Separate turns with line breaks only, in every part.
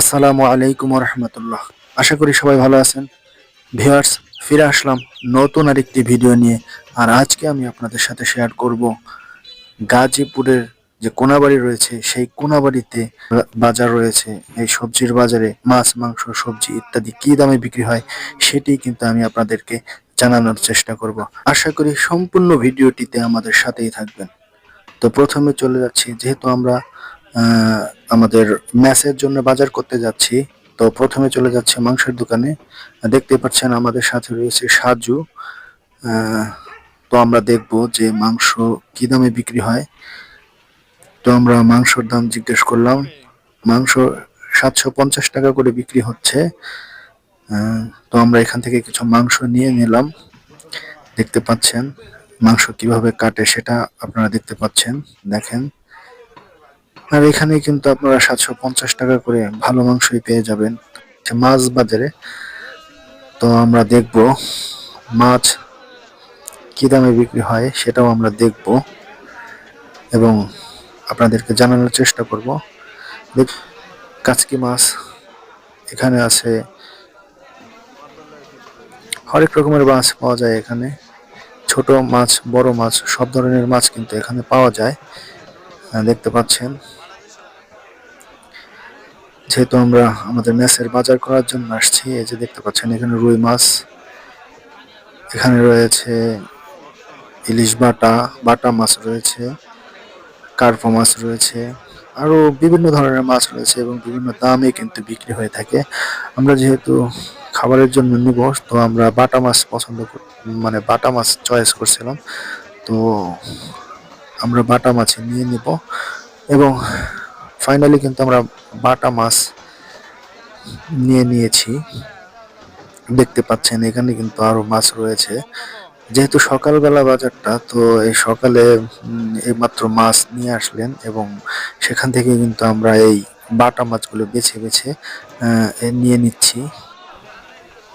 আসসালামু আলাইকুম রহমতুল্লাহ আশা করি সবাই ভালো আছেন। ভিউয়ার্স, ফিরে আসলাম নতুন আরেকটি ভিডিও নিয়ে, আর আজকে আমি আপনাদের সাথে শেয়ার করব গাজীপুরের যে কোনাবাড়ি রয়েছে, সেই কোনাবাড়িতে বাজার রয়েছে। এই সবজির বাজারে মাছ, মাংস, সবজি ইত্যাদি কি দামে বিক্রি হয়, সেটি কিন্তু আমি আপনাদেরকে জানানোর চেষ্টা করব। আশা করি সম্পূর্ণ ভিডিওটিতে আমাদের সাথেই থাকবেন। তো প্রথমে চলে যাচ্ছি, যেহেতু আমরা আমাদের ম্যাচের জন্য বাজার করতে যাচ্ছি। তো প্রথমে চলে যাচ্ছে মাংসের দোকানে। দেখতে পাচ্ছেন আমাদের সাথে রয়েছে সাজু। তো আমরা দেখব যে মাংস কি দামে বিক্রি হয়। তো আমরা মাংসর দাম জিজ্ঞেস করলাম, মাংস সাতশো পঞ্চাশ টাকা করে বিক্রি হচ্ছে। তো আমরা এখান থেকে কিছু মাংস নিয়ে নিলাম। দেখতে পাচ্ছেন মাংস কীভাবে কাটে সেটা আপনারা দেখতে পাচ্ছেন। দেখেন। আর এখানে কিন্তু আপনারা সাতশো পঞ্চাশ টাকা করে ভালো মাংসই পেয়ে যাবেন। মাছ বাজারে। তো আমরা দেখব মাছ কি দামে বিক্রি হয় সেটাও আমরা দেখব। এবং আপনাদেরকে জানানোর চেষ্টা করব। দেখ, কাচকি মাছ এখানে আছে। হরেক রকমের মাছ পাওয়া যায় এখানে। ছোট মাছ, বড় মাছ, সব ধরনের মাছ কিন্তু এখানে পাওয়া যায়। দেখতে পাচ্ছেন। যেহেতু আমরা আমাদের মেসের বাজার করার জন্য আসছি, এই যে দেখতে পাচ্ছেন এখানে রুই মাছ, এখানে রয়েছে ইলিশ বাটা বাটা মাছ রয়েছে, কার্পো মাছ রয়েছে আরও বিভিন্ন ধরনের মাছ রয়েছে এবং বিভিন্ন দামে কিন্তু বিক্রি হয়ে থাকে। আমরা যেহেতু খাবারের জন্য নিব, তো আমরা বাটা মাছ পছন্দ মানে বাটা মাছ চয়েস করছিলাম। তো আমরা বাটা মাছ নিয়ে নিব। এবং ফাইনালি কিন্তু আমরা বাটা মাছ নিয়ে নিয়েছি। দেখতে পাচ্ছেন, এখানে কিন্তু আরও মাছ রয়েছে। যেহেতু সকালবেলা বাজারটা, তো এই সকালে এইমাত্র মাছ নিয়ে আসলেন এবং সেখান থেকে কিন্তু আমরা এই বাটা মাছগুলো বেছে বেছে নিয়ে নিচ্ছি।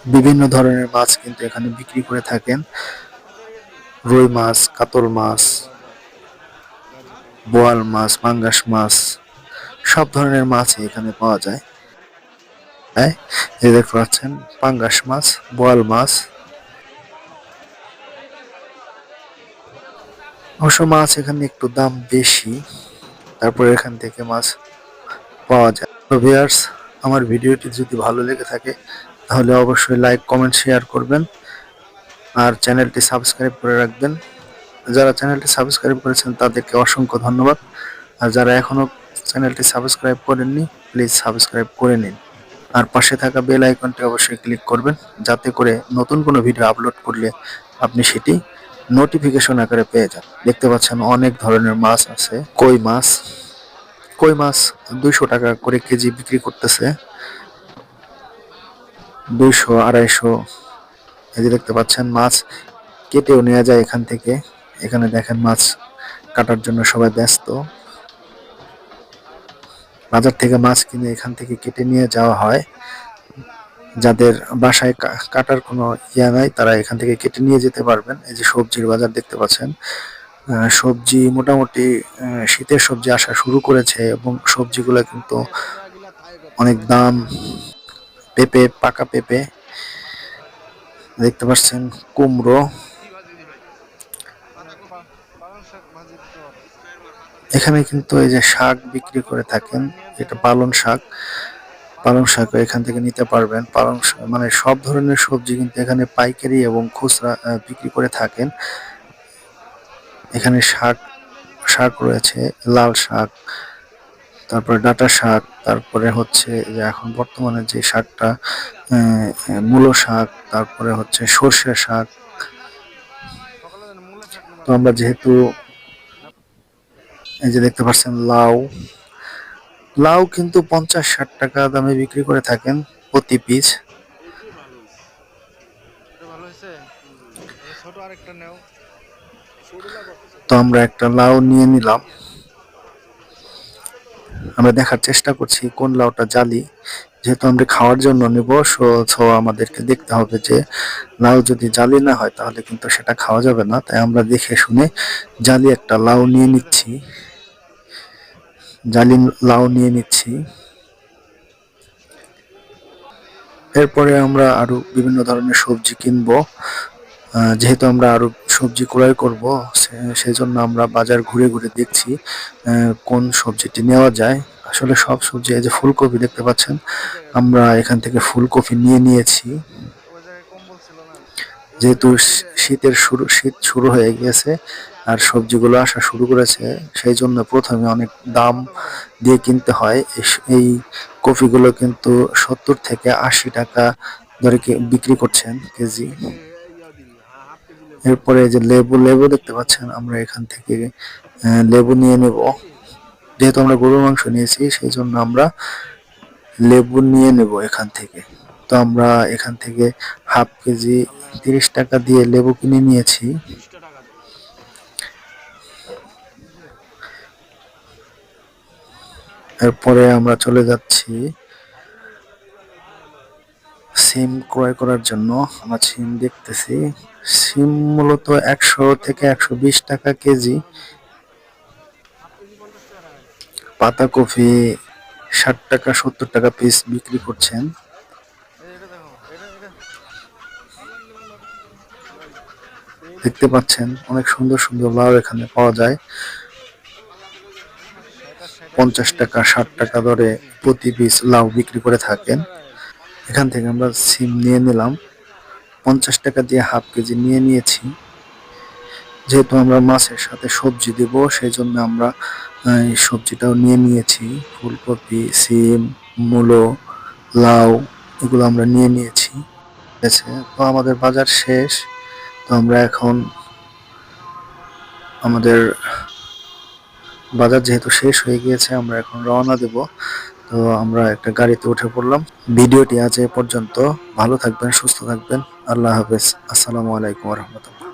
বিভিন্ন ধরনের মাছ কিন্তু এখানে বিক্রি করে থাকেন। রুই মাছ, কাতল মাছ বোয়াল মাছ, পাঙ্গাস মাছ, সব ধরনের মাছই এখানে পাওয়া যায়। হ্যাঁ দেখতে পাচ্ছেন, পাঙ্গাস মাছ, বোয়াল মাছ। অবশ্য মাছ এখানে একটু দাম বেশি, তারপরে এখান থেকে মাছ পাওয়া যায়। তো ভিউয়ার্স আমার ভিডিওটি যদি ভালো লেগে থাকে, তাহলে অবশ্যই লাইক কমেন্ট শেয়ার করবেন। আর চ্যানেলটি সাবস্ক্রাইব করে রাখবেন। যারা চ্যানেলটি সাবস্ক্রাইব করেছেন, তাদেরকে অসংখ্য ধন্যবাদ। আর যারা এখনও চ্যানেলটি সাবস্ক্রাইব করেননি, প্লিজ সাবস্ক্রাইব করে নিন। আর পাশে থাকা বেল আইকনটি অবশ্যই ক্লিক করবেন, যাতে করে নতুন কোনো ভিডিও আপলোড করলে আপনি সেটি নোটিফিকেশন আকারে পেয়ে যান। দেখতে পাচ্ছেন অনেক ধরনের মাছ আছে। কই মাছ? কই মাছ দুইশো টাকা করে কেজি বিক্রি করতেছে। দুইশো, আড়াইশো, এই যে দেখতে পাচ্ছেন মাছ কেটেও নেওয়া যায় এখান থেকে। এখানে দেখেন মাছ কাটার জন্য সবাই ব্যস্ত। বাজার থেকে মাছ কিনে এখান থেকে কেটে নিয়ে যাওয়া হয়। যাদের বাসায় কাটার কোনো ইয়া নাই, তারা এখান থেকে কেটে নিয়ে যেতে পারবেন। এই যে সবজির বাজার দেখতে পাচ্ছেন। সবজি মোটামুটি শীতের সবজি আসা শুরু করেছে এবং সবজিগুলো কিন্তু অনেক দাম পেঁপে, পাকা পেঁপে। দেখতে পাচ্ছেন কুমড়ো। এখানে কিন্তু এই যে শাক বিক্রি করে থাকেন, এটা পালং শাক। পালং শাক এখান থেকে নিতে পারবেন। পালং মানে সব ধরনের সবজি কিন্তু এখানে পাইকারি এবং খুচরা বিক্রি করে থাকেন। এখানে শাক শাক রয়েছে, লাল শাক, তারপরে ডাঁটা শাক, তারপরে হচ্ছে যে এখন বর্তমানে যে শাকটা মূলো শাক, তারপরে হচ্ছে সর্ষে শাক। তো আমরা যেহেতু এই যে দেখতে পাচ্ছেন লাউ। লাউ কিন্তু পঞ্চাশ ষাট টাকা দামে বিক্রি করে থাকেন প্রতি পিস তো আমরা একটা লাউ নিয়ে নিলাম। আমরা দেখার চেষ্টা করছি কোন লাউটা জালি। যেহেতু আমরা খাওয়ার জন্য নিব সো আমাদেরকে দেখতে হবে যে লাউ যদি জালি না হয় তাহলে কিন্তু সেটা খাওয়া যাবে না। তাই আমরা দেখে শুনে জালি একটা লাউ নিয়ে নিচ্ছি। জালি লাউ নিয়ে নিচ্ছি। এরপরে আমরা আরও বিভিন্ন ধরনের সবজি কিনবো। যেহেতু আমরা আরও সবজি ক্রয় করব সেজন্য আমরা বাজার ঘুরে ঘুরে দেখছি কোন সবজিটি নেওয়া যায়। আসলে সব সবজি এই যে ফুলকপি দেখতে পাচ্ছেন, আমরা এখান থেকে ফুলকপি নিয়ে নিয়েছি। যেহেতু শীতের শুরু, শীত শুরু হয়ে গিয়েছে আর সবজিগুলো আসা শুরু করেছে, সেই জন্য প্রথমে অনেক দাম দিয়ে কিনতে হয়। এই কপিগুলো কিন্তু সত্তর থেকে আশি টাকা ধরে বিক্রি করছেন কেজি। এরপরে যে লেবু লেবু দেখতে পাচ্ছেন আমরা এখান থেকে লেবু নিয়ে নেব। যেহেতু আমরা গরুর মাংস নিয়েছি, সেই জন্য আমরা লেবু নিয়ে নেব এখান থেকে। তো আমরা এখান থেকে হাফ কেজি তিরিশ টাকা দিয়ে লেবু কিনে নিয়েছি। এরপরে আমরা চলে যাচ্ছি সিম ক্রয় করার জন্য। আমরা সিম দেখতেছি। সিম মূলত একশো থেকে একশো বিশ টাকা কেজি। পাতাকপি ষাট টাকা, সত্তর টাকা পিস বিক্রি করছেন। দেখতে পাচ্ছেন, অনেক সুন্দর সুন্দর লাউ এখানে পাওয়া যায়। পঞ্চাশ টাকা, ষাট টাকা দরে প্রতি পিস লাউ বিক্রি করে থাকেন। এখান থেকে আমরা সিম নিয়ে নিলাম। পঞ্চাশ টাকা দিয়ে হাফ কেজি নিয়ে নিয়েছি। যেহেতু আমরা মাছের সাথে সবজি দেব, সেই জন্য আমরা সবজিটাও নিয়ে নিয়েছি। ফুলকপি, সিম, মূলো, লাউ, এগুলো আমরা নিয়ে নিয়েছি। ঠিক আছে, তো আমাদের বাজার শেষ। তো আমরা এখন আমাদের বাজার যেহেতু শেষ হয়ে গিয়েছে, আমরা এখন রওনা দেব। তো আমরা একটা গাড়িতে উঠে পড়লাম। ভিডিওটি আজ এ পর্যন্ত। ভালো থাকবেন, সুস্থ থাকবেন। আল্লাহ হাফেজ। আসসালামু আলাইকুম রহমতুল্লাহ।